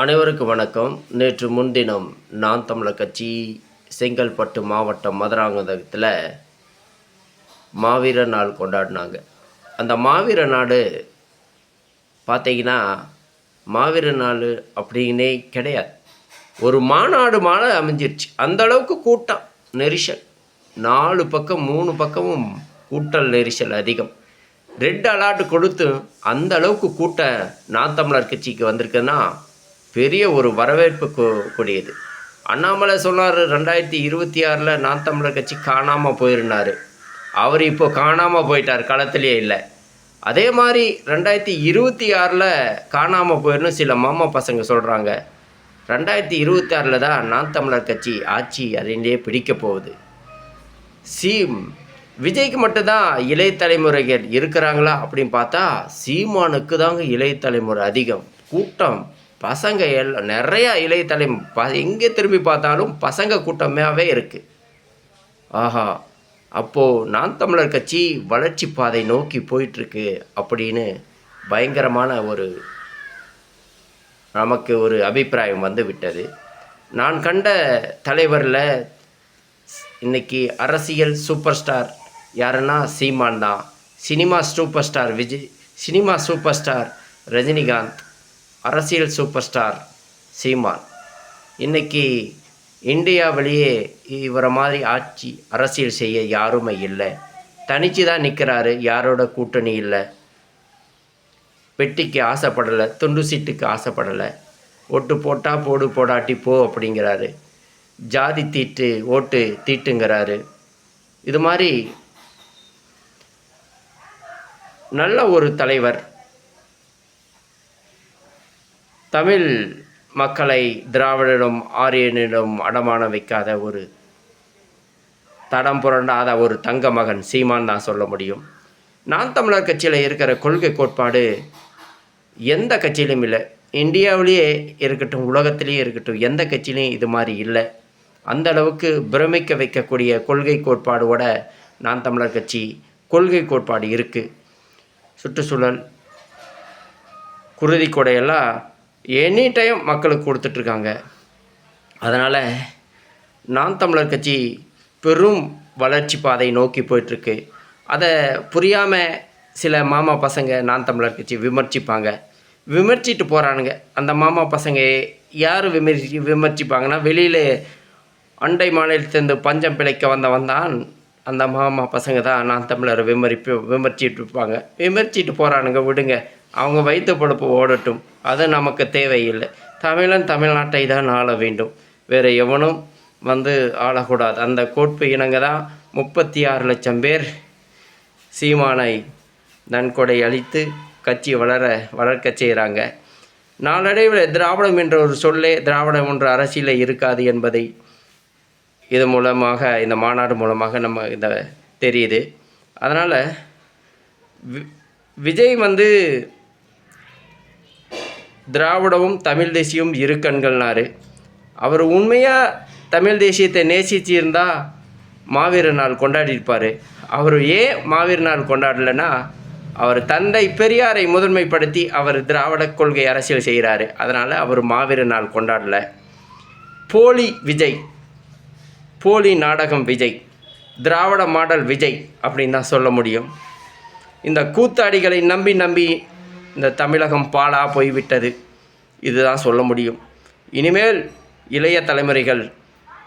அனைவருக்கும் வணக்கம். நேற்று முன்தினம் நான் தமிழர் கட்சி செங்கல்பட்டு மாவட்டம் மதுராந்தகத்தில் மாவீர நாள் கொண்டாடினாங்க. அந்த மாவீர நாடு பார்த்தீங்கன்னா மாவீர நாள் அப்படின்னே கிடையாது. ஒரு மாநாடு மாலை அமைஞ்சிருச்சு. அந்த அளவுக்கு கூட்டம் நெரிசல். நாலு பக்கம் மூணு பக்கமும் கூட்டல் நெரிசல் அதிகம். ரெட் அலாட் கொடுத்து அந்த அளவுக்கு கூட்டம் நான் தமிழர் கட்சிக்கு வந்திருக்குன்னா பெரிய ஒரு வரவேற்பு கூடியது. அண்ணாமலை சொன்னார் ரெண்டாயிரத்தி இருபத்தி ஆறில் நான் தமிழர் கட்சி காணாமல் போயிருந்தார். அவர் இப்போ காணாமல் போயிட்டார் களத்திலேயே இல்லை. அதே மாதிரி ரெண்டாயிரத்தி இருபத்தி ஆறில் காணாமல் போயிருந்து சில மாமா பசங்க சொல்கிறாங்க ரெண்டாயிரத்தி இருபத்தி ஆறில் தான் நான் தமிழர் கட்சி ஆட்சி அதிலே பிடிக்க போகுது. சீம் விஜய்க்கு மட்டும்தான் இளைய தலைமுறைகள் இருக்கிறாங்களா? அப்படின்னு பார்த்தா சீமானுக்கு தாங்க இளைய தலைமுறை அதிகம். கூட்டம் பசங்க எல்லாம் நிறையா இளைய தலை ப எங்கே திரும்பி பார்த்தாலும் பசங்க கூட்டமாகவே இருக்குது ஆஹா அப்போது நான் தமிழர் கட்சி வளர்ச்சி பாதை நோக்கி போயிட்டுருக்கு அப்படின்னு பயங்கரமான ஒரு நமக்கு ஒரு அபிப்பிராயம் வந்து விட்டது. நான் கண்ட தலைவரில் இன்றைக்கி அரசியல் சூப்பர் ஸ்டார் யாருன்னா சீமான் தான். Cinema super star Vijay cinema super star Rajinikanth. அரசியல் சூப்பர் ஸ்டார் சீமான். இன்னைக்கு இந்தியாவிலேயே இவரை மாதிரி ஆட்சி அரசியல் செய்ய யாருமே இல்லை. தனிச்சு தான் நிற்கிறாரு யாரோட கூட்டணி இல்லை. பெட்டிக்கு ஆசைப்படலை துண்டு சீட்டுக்கு ஆசைப்படலை. ஓட்டு போட்டால் போடு போடாட்டி போ அப்படிங்கிறாரு. ஜாதி தீட்டு ஓட்டு தீட்டுங்கிறாரு. இது மாதிரி நல்ல ஒரு தலைவர் தமிழ் மக்களை திராவிடனும் ஆரியனிடம் அடமான வைக்காத ஒரு தடம் புரண்டாத ஒரு தங்க மகன் சீமான் தான் சொல்ல முடியும். நான் தமிழர் கட்சியில் இருக்கிற கொள்கை கோட்பாடு எந்த கட்சியிலும் இல்லை. இந்தியாவிலேயே இருக்கட்டும் உலகத்திலேயே இருக்கட்டும் எந்த கட்சியிலையும் இது மாதிரி இல்லை. அந்த அளவுக்கு பிரமிக்க வைக்கக்கூடிய கொள்கை கோட்பாடோட நான் தமிழர் கட்சி கொள்கை கோட்பாடு இருக்குது சுற்றுச்சூழல் குருதி கொடையெல்லாம் எனி டைம் மக்களுக்கு கொடுத்துட்ருக்காங்க. அதனால் நான் தமிழர் கட்சி பெரும் வளர்ச்சி பாதை நோக்கி போயிட்டுருக்கு அதை புரியாமல் சில மாமா பசங்க நான் தமிழர் கட்சி விமர்சிப்பாங்க விமர்சிட்டு போகிறானுங்க அந்த மாமா பசங்க யார் விமர்சி விமர்சிப்பாங்கன்னா வெளியில் அண்டை மாநிலத்திலிருந்து பஞ்சம் பிழைக்க வந்தவன் தான் அந்த மாமா பசங்க தான் நான் தமிழரை விமரிப்பு விமர்சிட்டு இருப்பாங்க. விமர்சிட்டு போகிறானுங்க விடுங்க. அவங்க வயிற்று பொழப்பு ஓடட்டும். அது நமக்கு தேவையில்லை. தமிழன் தமிழ்நாட்டை தான் ஆள வேண்டும். வேறு எவனும் வந்து ஆளக்கூடாது. அந்த கோட்பு இனங்க தான் முப்பத்தி ஆறு லட்சம் பேர் சீமானை நன்கொடை அளித்து கட்சி வளர வளர்க்க செய்கிறாங்க நாளடைவில் திராவிடம் என்ற ஒரு சொல்லே திராவிடம் என்ற அரசியலே இருக்காது என்பதை இது மூலமாக இந்த மாநாடு மூலமாக நம்ம இந்த தெரியுது. அதனால் வி- விஜய் வந்து திராவிடமும் தமிழ் தேசியம் இரு கண்கள்னாரு அவர் உண்மையாக தமிழ் தேசியத்தை நேசிச்சிருந்தா மாவீர நாள் கொண்டாடியிருப்பார். அவர் ஏன் மாவீர நாள் கொண்டாடலைன்னா அவர் தந்தை பெரியாரை முதன்மைப்படுத்தி அவர் திராவிட கொள்கை அரசியல் செய்கிறாரு. அதனால் அவர் மாவீர நாள் கொண்டாடலை. போலி விஜய் போலி நாடகம் விஜய் திராவிட மாடல் விஜய் அப்படின்னு தான் சொல்ல முடியும். இந்த கூத்தாடிகளை நம்பி நம்பி இந்த தமிழகம் பாழாக போய்விட்டது. இதுதான் சொல்ல முடியும். இனிமேல் இளைய தலைமுறைகள்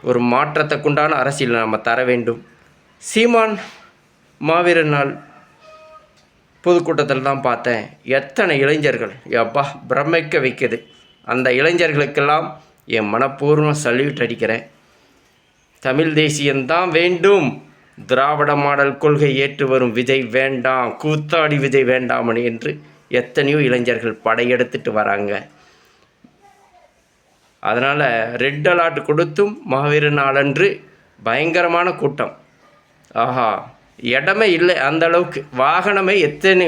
ஒரு மாற்றத்துக்குண்டான அரசியல் நம்ம தர வேண்டும். சீமான் மாவீரர் நாள் பொதுக்கூட்டத்தில் தான் பார்த்தேன். எத்தனை இளைஞர்கள் எப்பா பிரமிக்க வைக்குது. அந்த இளைஞர்களுக்கெல்லாம் என் மனப்பூர்வம் சல்யூட் அடிக்கிறேன். தமிழ் தேசியம்தான் வேண்டும். திராவிட மாடல் கொள்கை ஏற்று வரும் விஜய் வேண்டாம் கூத்தாடி விஜய் வேண்டாம் என்று எத்தனையோ இளைஞர்கள் படையெடுத்துட்டு வராங்க. அதனால் ரெட் அலர்ட் கொடுத்தும் மகவீர நாளன்று பயங்கரமான கூட்டம். ஆஹா இடமே இல்லை அந்த அளவுக்கு. வாகனமே எத்தனை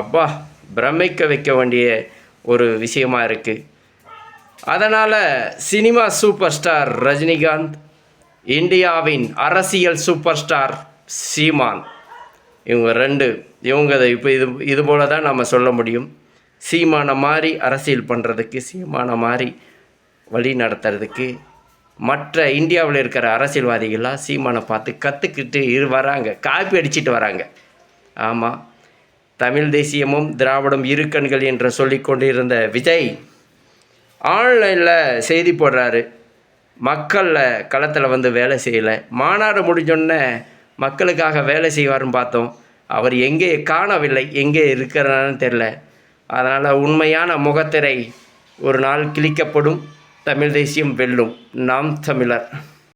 அப்பா பிரமிக்க வைக்க வேண்டிய ஒரு விஷயமா இருக்குது அதனால் சினிமா சூப்பர் ஸ்டார் ரஜினிகாந்த் இந்தியாவின் அரசியல் சூப்பர் ஸ்டார் சீமான். இவங்க ரெண்டு இவங்க இப்போ இது இது போல தான் நம்ம சொல்ல முடியும். சீமான மாதிரி அரசியல் பண்ணுறதுக்கு சீமான மாதிரி வழி நடத்துறதுக்கு மற்ற இந்தியாவில் இருக்கிற அரசியல்வாதிகள்லாம் சீமானை பார்த்து கற்றுக்கிட்டு இரு வராங்க. காப்பி அடிச்சிட்டு வராங்க. ஆமாம் தமிழ் தேசியமும் திராவிடம் இருக்கண்கள் என்று சொல்லி கொண்டிருந்த விஜய் ஆன்லைனில் செய்தி போடுறாரு. மக்களில் களத்தில் வந்து வேலை செய்யலை. மாநாடு முடிஞ்சோடனே மக்களுக்காக வேலை செய்வாருன்னு பார்த்தோம். அவர் எங்கே காணவில்லை எங்கே இருக்கிறான்னு தெரில அதனால் உண்மையான முகத்திரை ஒரு நாள் கிழிக்கப்படும். தமிழ் தேசியம் வெல்லும். நாம் தமிழர்.